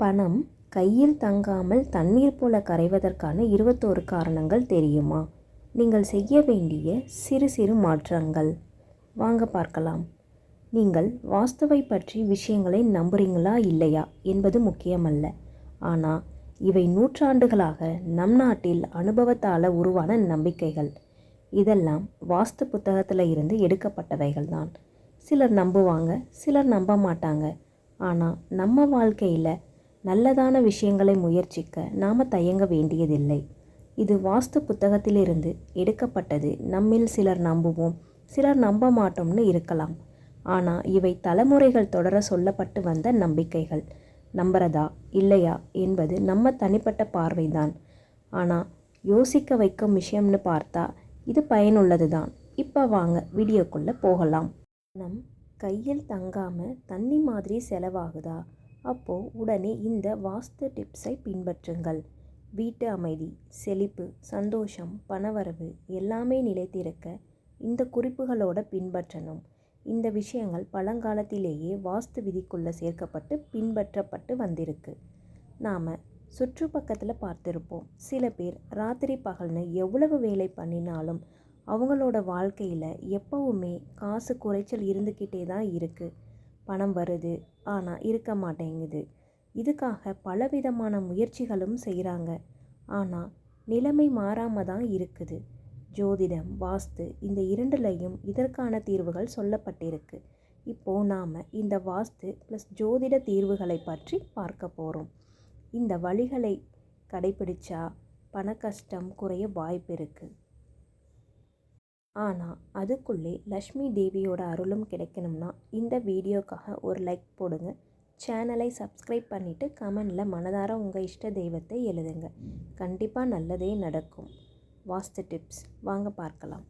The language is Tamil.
பணம் கையில் தங்காமல் தண்ணீர் போல கரைவதற்கான இருபத்தோரு காரணங்கள் தெரியுமா? நீங்கள் செய்ய வேண்டிய சிறு சிறு மாற்றங்கள். வாங்க பார்க்கலாம். நீங்கள் வாஸ்துவை பற்றி விஷயங்களை நம்புறீங்களா இல்லையா என்பது முக்கியமல்ல. ஆனால் இவை நூற்றாண்டுகளாக நம் நாட்டில் அனுபவத்தால் உருவான நம்பிக்கைகள். இதெல்லாம் வாஸ்து புத்தகத்தில் இருந்து எடுக்கப்பட்டவைகள் தான். சிலர் நம்புவாங்க சிலர் நம்ப மாட்டாங்க. ஆனால் நம்ம வாழ்க்கையில் நல்லதான விஷயங்களை முயற்சிக்க நாம் தயங்க வேண்டியதில்லை. இது வாஸ்து புத்தகத்திலிருந்து எடுக்கப்பட்டது. நம்மில் சிலர் நம்புவோம். சிலர் நம்ப மாட்டோம்னு இருக்கலாம். ஆனால் இவை தலைமுறைகள் தொடர சொல்லப்பட்டு வந்த நம்பிக்கைகள். நம்புறதா? இல்லையா? என்பது நம்ம தனிப்பட்ட பார்வைதான். ஆனால் யோசிக்க வைக்கும் விஷயம்னு பார்த்தா இது பயனுள்ளது தான் இப்போ வாங்க வீடியோக்குள்ளே போகலாம். நம் கையில் தங்காமல் தண்ணி மாதிரி செலவாகுதா? அப்போது உடனே இந்த வாஸ்து டிப்ஸை பின்பற்றுங்கள். வீட்டு அமைதி செழிப்பு சந்தோஷம் பணவரவு எல்லாமே நிலைத்திருக்க இந்த குறிப்புகளோட பின்பற்றணும். இந்த விஷயங்கள் பழங்காலத்திலேயே வாஸ்து விதிக்குள்ளே சேர்க்கப்பட்டு பின்பற்றப்பட்டு வந்திருக்கு. நாம் சுற்றுப்பக்கத்தில் பார்த்துருப்போம். சில பேர் ராத்திரி பகல்னு எவ்வளவு வேலை பண்ணினாலும் அவங்களோட வாழ்க்கையில் எப்பவுமே காசு குறைச்சல் இருந்துக்கிட்டே தான் இருக்குது பணம் வருது. ஆனால் இருக்க மாட்டேங்குது. இதுக்காக பலவிதமான முயற்சிகளும் செய்கிறாங்க ஆனால் நிலைமை மாறாமல் தான் இருக்குது. ஜோதிடம் வாஸ்து இந்த இரண்டுலையும் இதற்கான தீர்வுகள் சொல்லப்பட்டிருக்கு. இப்போது நாம் இந்த வாஸ்து ப்ளஸ் ஜோதிட தீர்வுகளை பற்றி பார்க்க போகிறோம் இந்த வழிகளை கடைபிடிச்சா பண கஷ்டம் குறைய வாய்ப்பு இருக்குது ஆனால் அதுக்குள்ளே லக்ஷ்மி தேவியோட அருளும் கிடைக்கணும்னா இந்த வீடியோக்காக ஒரு லைக் போடுங்க. சேனலை சப்ஸ்கிரைப் பண்ணிவிட்டு கமெண்டில் மனதார உங்கள் இஷ்ட தெய்வத்தை எழுதுங்க. கண்டிப்பாக நல்லதே நடக்கும். வாஸ்து டிப்ஸ் வாங்க பார்க்கலாம்.